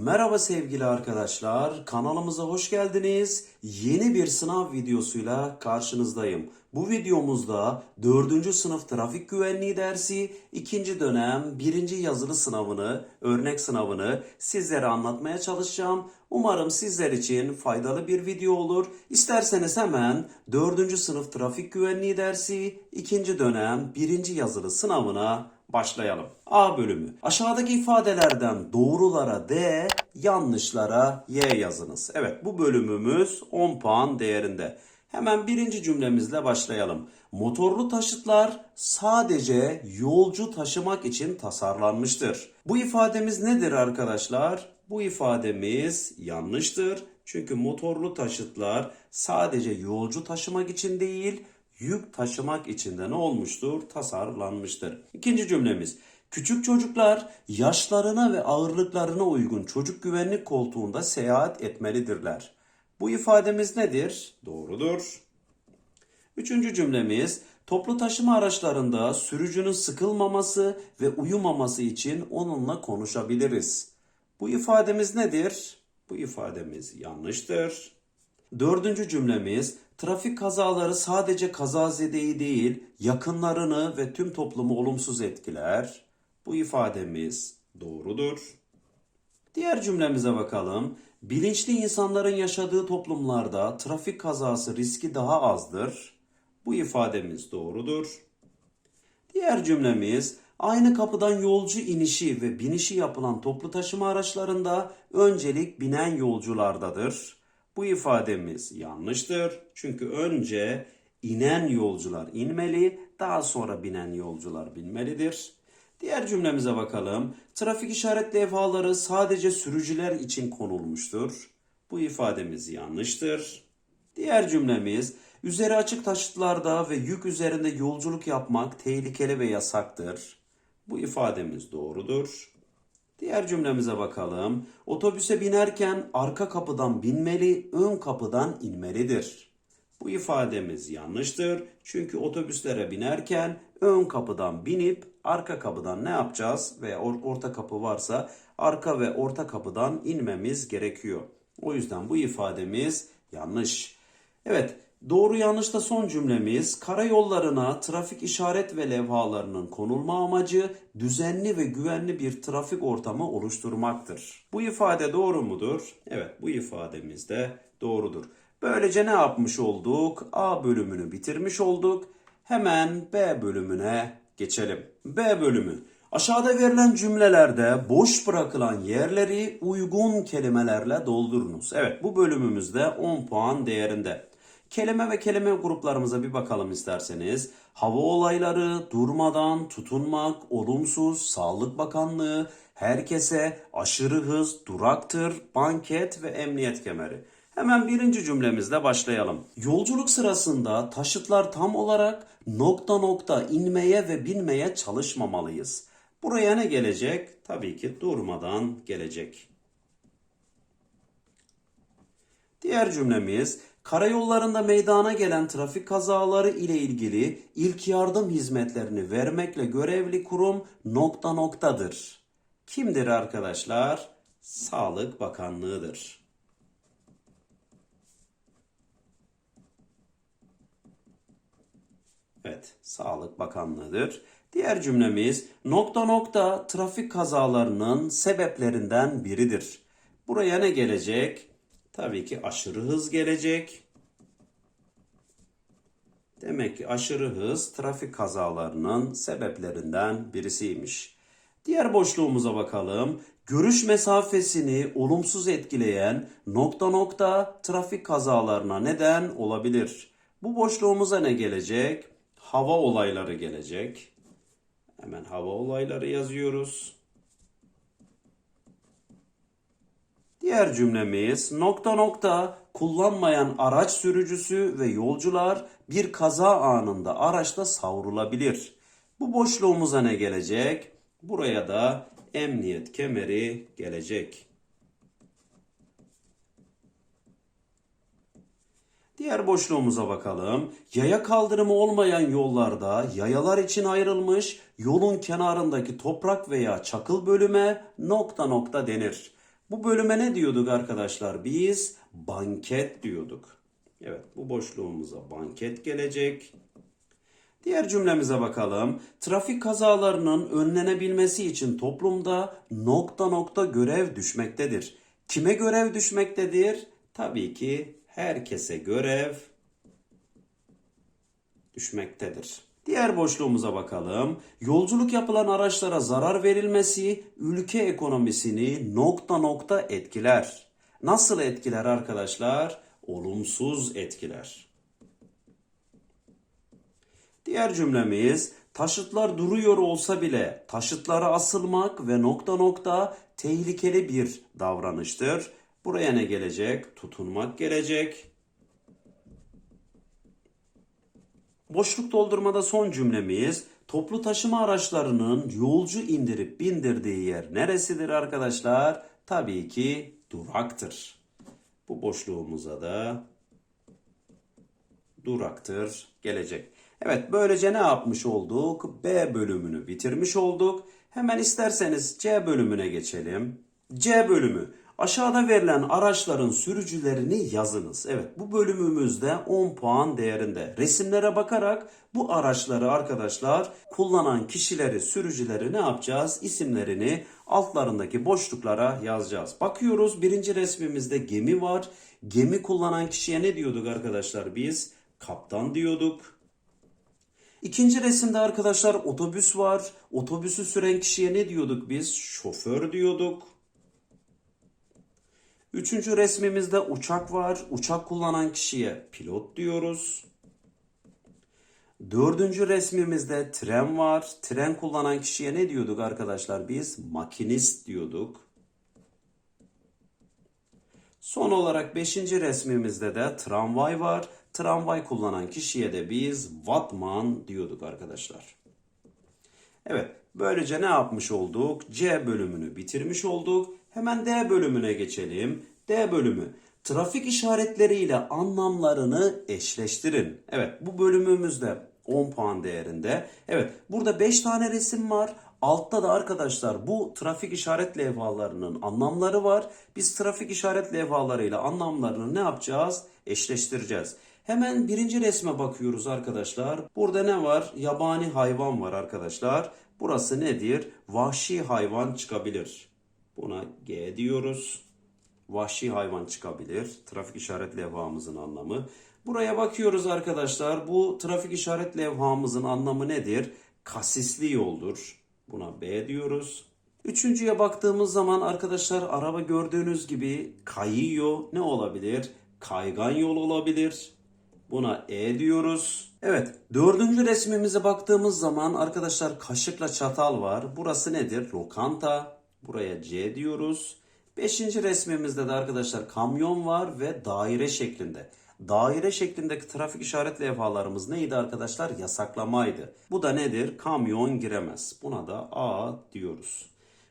Merhaba sevgili arkadaşlar, kanalımıza hoş geldiniz. Yeni bir sınav videosuyla karşınızdayım. Bu videomuzda 4. sınıf trafik güvenliği dersi 2. dönem 1. yazılı sınavını, örnek sınavını sizlere anlatmaya çalışacağım. Umarım sizler için faydalı bir video olur. İsterseniz hemen 4. sınıf trafik güvenliği dersi 2. dönem 1. yazılı sınavına başlayalım. A bölümü. Aşağıdaki ifadelerden doğrulara D, yanlışlara Y yazınız. Evet bu bölümümüz 10 puan değerinde. Hemen birinci cümlemizle başlayalım. Motorlu taşıtlar sadece yolcu taşımak için tasarlanmıştır. Bu ifademiz nedir arkadaşlar? Bu ifademiz yanlıştır. Çünkü motorlu taşıtlar sadece yolcu taşımak için değil, yük taşımak için de ne olmuştur? Tasarlanmıştır. İkinci cümlemiz. Küçük çocuklar yaşlarına ve ağırlıklarına uygun çocuk güvenlik koltuğunda seyahat etmelidirler. Bu ifademiz nedir? Doğrudur. Üçüncü cümlemiz. Toplu taşıma araçlarında sürücünün sıkılmaması ve uyumaması için onunla konuşabiliriz. Bu ifademiz nedir? Bu ifademiz yanlıştır. Dördüncü cümlemiz trafik kazaları sadece kazazedeyi değil yakınlarını ve tüm toplumu olumsuz etkiler. Bu ifademiz doğrudur. Diğer cümlemize bakalım. Bilinçli insanların yaşadığı toplumlarda trafik kazası riski daha azdır. Bu ifademiz doğrudur. Diğer cümlemiz aynı kapıdan yolcu inişi ve binişi yapılan toplu taşıma araçlarında öncelik binen yolculardadır. Bu ifademiz yanlıştır. Çünkü önce inen yolcular inmeli, daha sonra binen yolcular binmelidir. Diğer cümlemize bakalım. Trafik işaret levhaları sadece sürücüler için konulmuştur. Bu ifademiz yanlıştır. Diğer cümlemiz üzeri açık taşıtlarda ve yük üzerinde yolculuk yapmak tehlikeli ve yasaktır. Bu ifademiz doğrudur. Diğer cümlemize bakalım. Otobüse binerken arka kapıdan binmeli, ön kapıdan inmelidir. Bu ifademiz yanlıştır. Çünkü otobüslere binerken ön kapıdan binip arka kapıdan ne yapacağız? Or- orta kapı varsa arka ve orta kapıdan inmemiz gerekiyor. O yüzden bu ifademiz yanlış. Evet, doğru yanlış da son cümlemiz. Karayollarına trafik işaret ve levhalarının konulma amacı düzenli ve güvenli bir trafik ortamı oluşturmaktır. Bu ifade doğru mudur? Evet, bu ifademiz de doğrudur. Böylece ne yapmış olduk? A bölümünü bitirmiş olduk. Hemen B bölümüne geçelim. B bölümü. Aşağıda verilen cümlelerde boş bırakılan yerleri uygun kelimelerle doldurunuz. Evet bu bölümümüzde 10 puan değerinde. Kelime ve kelime gruplarımıza bir bakalım isterseniz. Hava olayları, durmadan, tutunmak, olumsuz, Sağlık Bakanlığı, herkese, aşırı hız, duraktır, banket ve emniyet kemeri. Hemen birinci cümlemizle başlayalım. Yolculuk sırasında taşıtlar tam olarak nokta nokta inmeye ve binmeye çalışmamalıyız. Buraya ne gelecek? Tabii ki durmadan gelecek. Diğer cümlemiz karayollarında meydana gelen trafik kazaları ile ilgili ilk yardım hizmetlerini vermekle görevli kurum nokta noktadır. Kimdir arkadaşlar? Sağlık Bakanlığı'dır. Evet, Sağlık Bakanlığı'dır. Diğer cümlemiz nokta nokta trafik kazalarının sebeplerinden biridir. Buraya ne gelecek? Tabii ki aşırı hız gelecek. Demek ki aşırı hız trafik kazalarının sebeplerinden birisiymiş. Diğer boşluğumuza bakalım. Görüş mesafesini olumsuz etkileyen nokta nokta trafik kazalarına neden olabilir. Bu boşluğumuza ne gelecek? Hava olayları gelecek. Hemen hava olayları yazıyoruz. Diğer cümlemiz nokta nokta kullanmayan araç sürücüsü ve yolcular bir kaza anında araçta savrulabilir. Bu boşluğumuza ne gelecek? Buraya da emniyet kemeri gelecek. Diğer boşluğumuza bakalım. Yaya kaldırımı olmayan yollarda yayalar için ayrılmış yolun kenarındaki toprak veya çakıl bölüme nokta nokta denir. Bu bölüme ne diyorduk arkadaşlar? Biz banket diyorduk. Evet bu boşluğumuza banket gelecek. Diğer cümlemize bakalım. Trafik kazalarının önlenebilmesi için toplumda nokta nokta görev düşmektedir. Kime görev düşmektedir? Tabii ki herkese görev düşmektedir. Diğer boşluğumuza bakalım. Yolculuk yapılan araçlara zarar verilmesi ülke ekonomisini nokta nokta etkiler. Nasıl etkiler arkadaşlar? Olumsuz etkiler. Diğer cümlemiz taşıtlar duruyor olsa bile taşıtlara asılmak ve nokta nokta tehlikeli bir davranıştır. Buraya ne gelecek? Tutunmak gelecek. Boşluk doldurmada son cümlemiz toplu taşıma araçlarının yolcu indirip bindirdiği yer neresidir arkadaşlar? Tabii ki duraktır. Bu boşluğumuza da duraktır gelecek. Evet böylece ne yapmış olduk? B bölümünü bitirmiş olduk. Hemen isterseniz C bölümüne geçelim. C bölümü. Aşağıda verilen araçların sürücülerini yazınız. Evet bu bölümümüzde 10 puan değerinde. Resimlere bakarak bu araçları arkadaşlar kullanan kişileri, sürücüleri ne yapacağız? İsimlerini altlarındaki boşluklara yazacağız. Bakıyoruz birinci resmimizde gemi var. Gemi kullanan kişiye ne diyorduk arkadaşlar biz? Kaptan diyorduk. İkinci resimde arkadaşlar otobüs var. Otobüsü süren kişiye ne diyorduk biz? Şoför diyorduk. Üçüncü resmimizde uçak var. Uçak kullanan kişiye pilot diyoruz. Dördüncü resmimizde tren var. Tren kullanan kişiye ne diyorduk arkadaşlar biz? Makinist diyorduk. Son olarak beşinci resmimizde de tramvay var. Tramvay kullanan kişiye de biz vatman diyorduk arkadaşlar. Evet, böylece ne yapmış olduk? C bölümünü bitirmiş olduk. Hemen D bölümüne geçelim. D bölümü. Trafik işaretleriyle anlamlarını eşleştirin. Evet, bu bölümümüzde 10 puan değerinde. Evet, burada 5 tane resim var. Altta da arkadaşlar bu trafik işaret levhalarının anlamları var. Biz trafik işaret levhalarıyla anlamlarını ne yapacağız? Eşleştireceğiz. Hemen birinci resme bakıyoruz arkadaşlar. Burada ne var? Yabani hayvan var arkadaşlar. Burası nedir? Vahşi hayvan çıkabilir. Buna G diyoruz. Vahşi hayvan çıkabilir. Trafik işaret levhamızın anlamı. Buraya bakıyoruz arkadaşlar. Bu trafik işaret levhamızın anlamı nedir? Kasisli yoldur. Buna B diyoruz. Üçüncüye baktığımız zaman arkadaşlar araba gördüğünüz gibi kayıyor. Ne olabilir? Kaygan yol olabilir. Buna E diyoruz. Evet dördüncü resmimize baktığımız zaman arkadaşlar kaşıkla çatal var. Burası nedir? Lokanta. Buraya C diyoruz. Beşinci resmimizde de arkadaşlar kamyon var ve daire şeklinde. Daire şeklindeki trafik işaret levhalarımız neydi arkadaşlar? Yasaklamaydı. Bu da nedir? Kamyon giremez. Buna da A diyoruz.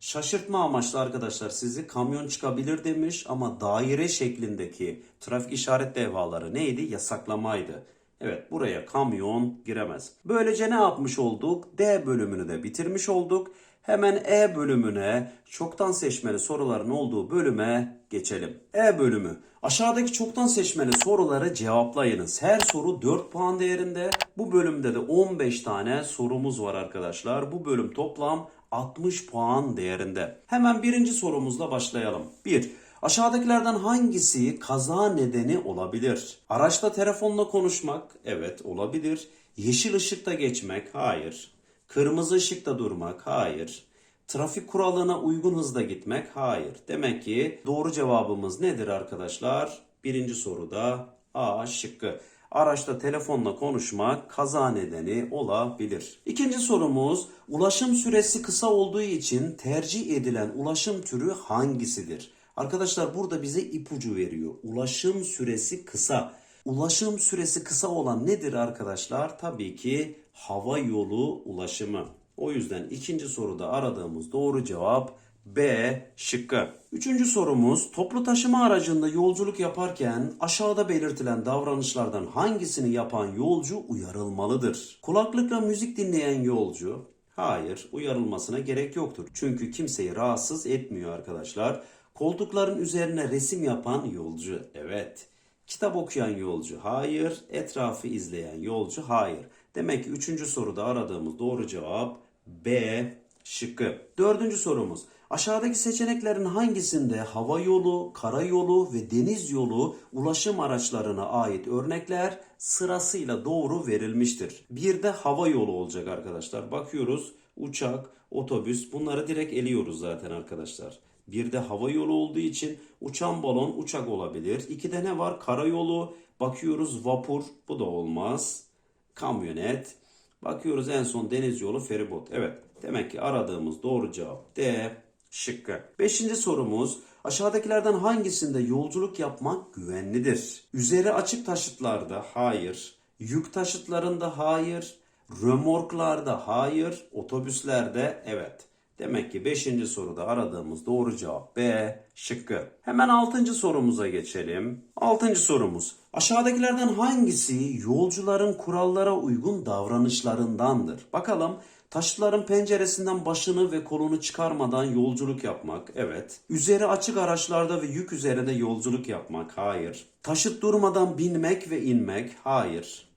Şaşırtma amaçlı arkadaşlar sizi kamyon çıkabilir demiş ama daire şeklindeki trafik işaret levhaları neydi? Yasaklamaydı. Evet buraya kamyon giremez. Böylece ne yapmış olduk? D bölümünü de bitirmiş olduk. Hemen E bölümüne çoktan seçmeli soruların olduğu bölüme geçelim. E bölümü. Aşağıdaki çoktan seçmeli soruları cevaplayınız. Her soru 4 puan değerinde. Bu bölümde de 15 tane sorumuz var arkadaşlar. Bu bölüm toplam 60 puan değerinde. Hemen birinci sorumuzla başlayalım. 1. Aşağıdakilerden hangisi kaza nedeni olabilir? Araçta telefonla konuşmak, evet olabilir. Yeşil ışıkta geçmek, hayır. Kırmızı ışıkta durmak, hayır. Trafik kuralına uygun hızda gitmek, hayır. Demek ki doğru cevabımız nedir arkadaşlar? Birinci soruda A şıkkı. Araçta telefonla konuşmak kaza nedeni olabilir. İkinci sorumuz ulaşım süresi kısa olduğu için tercih edilen ulaşım türü hangisidir? Arkadaşlar burada bize ipucu veriyor. Ulaşım süresi kısa. Ulaşım süresi kısa olan nedir arkadaşlar? Tabii ki hava yolu ulaşımı. O yüzden ikinci soruda aradığımız doğru cevap B şıkkı. Üçüncü sorumuz toplu taşıma aracında yolculuk yaparken aşağıda belirtilen davranışlardan hangisini yapan yolcu uyarılmalıdır? Kulaklıkla müzik dinleyen yolcu Hayır, uyarılmasına gerek yoktur. Çünkü kimseyi rahatsız etmiyor arkadaşlar. Koltukların üzerine resim yapan yolcu. Evet. Kitap okuyan yolcu. Hayır. Etrafı izleyen yolcu. Hayır. Demek ki üçüncü soruda aradığımız doğru cevap B şıkkı. Dördüncü sorumuz. Aşağıdaki seçeneklerin hangisinde hava yolu, karayolu ve deniz yolu ulaşım araçlarına ait örnekler sırasıyla doğru verilmiştir? Bir de hava yolu olacak arkadaşlar. Bakıyoruz uçak, otobüs bunları direkt eliyoruz zaten arkadaşlar. Bir de hava yolu olduğu için uçan balon uçak olabilir. İki de ne var? Karayolu. Bakıyoruz vapur. Bu da olmaz. Kamyonet. Bakıyoruz en son deniz yolu feribot. Evet. Demek ki aradığımız doğru cevap D şıkkı. Beşinci sorumuz. Aşağıdakilerden hangisinde yolculuk yapmak güvenlidir? Üzeri açık taşıtlarda hayır. Yük taşıtlarında hayır. Römorklarda hayır. Otobüslerde evet. Demek ki 5. soruda aradığımız doğru cevap B şıkkı. Hemen 6. sorumuza geçelim. 6. sorumuz. Aşağıdakilerden hangisi yolcuların kurallara uygun davranışlarındandır? Bakalım Taşıtların penceresinden başını ve kolunu çıkarmadan yolculuk yapmak. Evet. Üzeri açık araçlarda ve yük üzerinde yolculuk yapmak. Hayır. Taşıt durmadan binmek ve inmek. Hayır.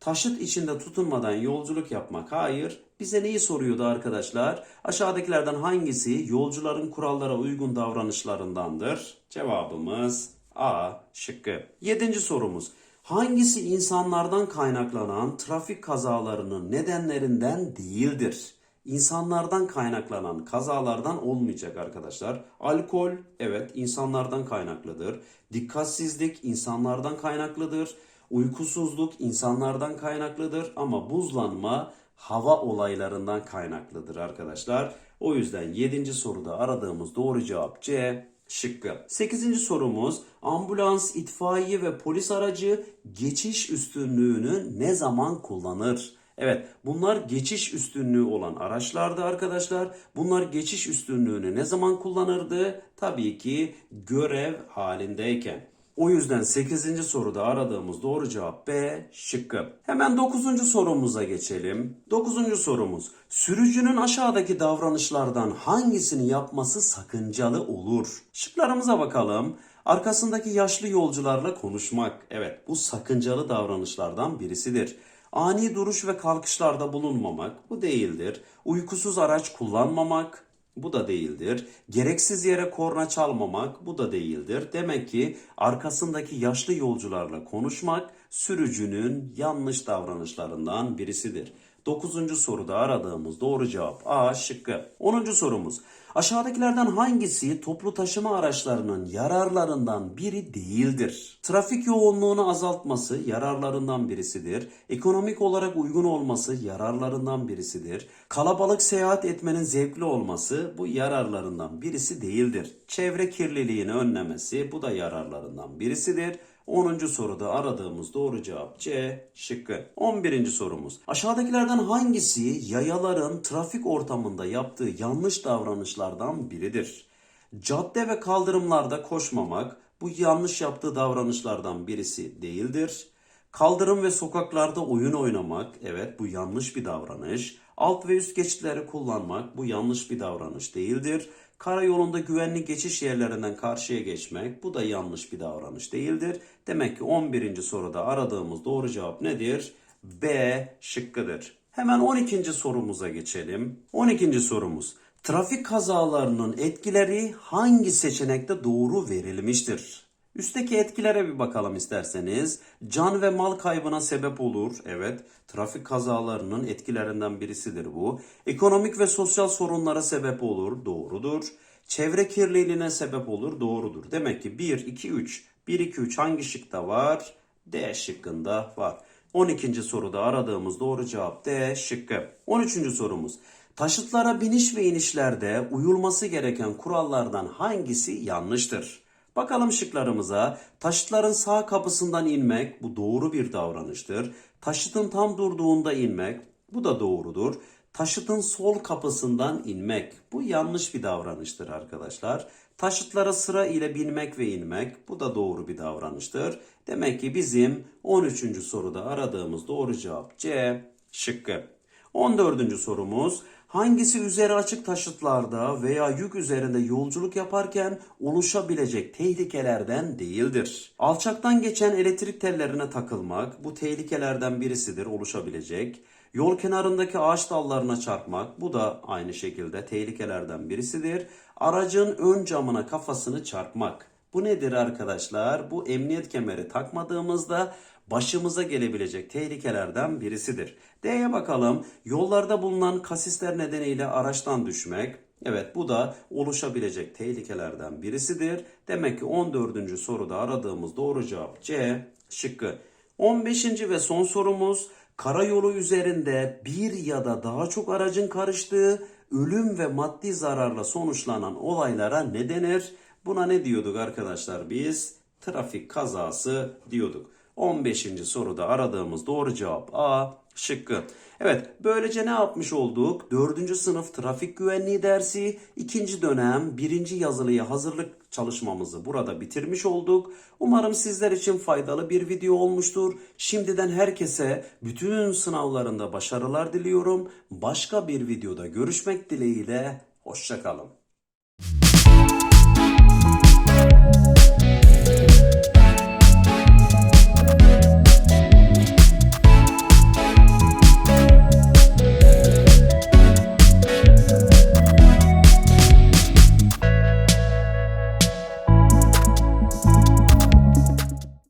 Taşıt içinde tutunmadan yolculuk yapmak. Hayır. Bize neyi soruyordu arkadaşlar? Aşağıdakilerden hangisi yolcuların kurallara uygun davranışlarındandır? Cevabımız A şıkkı. Yedinci sorumuz. Hangisi insanlardan kaynaklanan trafik kazalarının nedenlerinden değildir? İnsanlardan kaynaklanan kazalardan olmayacak arkadaşlar. Alkol evet insanlardan kaynaklıdır. Dikkatsizlik insanlardan kaynaklıdır. Uykusuzluk insanlardan kaynaklıdır ama buzlanma hava olaylarından kaynaklıdır arkadaşlar. O yüzden 7. soruda aradığımız doğru cevap C şıkkı. 8. sorumuz ambulans, itfaiye ve polis aracı geçiş üstünlüğünü ne zaman kullanır? Evet bunlar geçiş üstünlüğü olan araçlardı arkadaşlar. Bunlar geçiş üstünlüğünü ne zaman kullanırdı? Tabii ki görev halindeyken. O yüzden 8. soruda aradığımız doğru cevap B şıkkı. Hemen 9. sorumuza geçelim. 9. sorumuz. Sürücünün aşağıdaki davranışlardan hangisini yapması sakıncalı olur? Şıklarımıza bakalım. Arkasındaki yaşlı yolcularla konuşmak. Evet bu sakıncalı davranışlardan birisidir. Ani duruş ve kalkışlarda bulunmamak bu değildir. Uykusuz araç kullanmamak bu da değildir. Gereksiz yere korna çalmamak bu da değildir. Demek ki arkasındaki yaşlı yolcularla konuşmak sürücünün yanlış davranışlarından birisidir. 9. soruda aradığımız doğru cevap A şıkkı. 10. sorumuz. Aşağıdakilerden hangisi toplu taşıma araçlarının yararlarından biri değildir? Trafik yoğunluğunu azaltması yararlarından birisidir. Ekonomik olarak uygun olması yararlarından birisidir. Kalabalık seyahat etmenin zevkli olması bu yararlarından birisi değildir. Çevre kirliliğini önlemesi bu da yararlarından birisidir. 10. soruda aradığımız doğru cevap C şıkkı. 11. sorumuz. Aşağıdakilerden hangisi yayaların trafik ortamında yaptığı yanlış davranışlardan biridir? Cadde ve kaldırımlarda koşmamak bu yanlış yaptığı davranışlardan birisi değildir. Kaldırım ve sokaklarda oyun oynamak evet bu yanlış bir davranış. Alt ve üst geçitleri kullanmak bu yanlış bir davranış değildir. Karayolunda güvenli geçiş yerlerinden karşıya geçmek bu da yanlış bir davranış değildir. Demek ki 11. soruda aradığımız doğru cevap nedir? B şıkkıdır. Hemen 12. sorumuza geçelim. 12. sorumuz. Trafik kazalarının etkileri hangi seçenekte doğru verilmiştir? Üstteki etkilere bir bakalım isterseniz. Can ve mal kaybına sebep olur. Evet, trafik kazalarının etkilerinden birisidir bu. Ekonomik ve sosyal sorunlara sebep olur. Doğrudur. Çevre kirliliğine sebep olur. Doğrudur. Demek ki 1, 2, 3. 1, 2, 3 hangi şıkta var? D şıkkında var. 12. soruda aradığımız doğru cevap D şıkkı. 13. sorumuz. Taşıtlara biniş ve inişlerde uyulması gereken kurallardan hangisi yanlıştır? Bakalım şıklarımıza. Taşıtların sağ kapısından inmek bu doğru bir davranıştır. Taşıtın tam durduğunda inmek bu da doğrudur. Taşıtın sol kapısından inmek bu yanlış bir davranıştır arkadaşlar. Taşıtlara sıra ile binmek ve inmek bu da doğru bir davranıştır. Demek ki bizim 13. soruda aradığımız doğru cevap C şıkkı. 14. sorumuz hangisi üzeri açık taşıtlarda veya yük üzerinde yolculuk yaparken oluşabilecek tehlikelerden değildir? Alçaktan geçen elektrik tellerine takılmak bu tehlikelerden birisidir oluşabilecek. Yol kenarındaki ağaç dallarına çarpmak bu da aynı şekilde tehlikelerden birisidir. Aracın ön camına kafasını çarpmak. Bu nedir arkadaşlar? Bu emniyet kemeri takmadığımızda başımıza gelebilecek tehlikelerden birisidir. D'ye bakalım. Yollarda bulunan kasisler nedeniyle araçtan düşmek. Evet bu da oluşabilecek tehlikelerden birisidir. Demek ki 14. soruda aradığımız doğru cevap C şıkkı. 15. ve son sorumuz karayolu üzerinde bir ya da daha çok aracın karıştığı ölüm ve maddi zararla sonuçlanan olaylara ne denir? Buna ne diyorduk arkadaşlar biz? Trafik kazası diyorduk. 15. soruda aradığımız doğru cevap A şıkkı. Evet böylece ne yapmış olduk? 4. sınıf trafik güvenliği dersi 2. dönem 1. yazılıya hazırlık çalışmamızı burada bitirmiş olduk. Umarım sizler için faydalı bir video olmuştur. Şimdiden herkese bütün sınavlarında başarılar diliyorum. Başka bir videoda görüşmek dileğiyle. Hoşçakalın.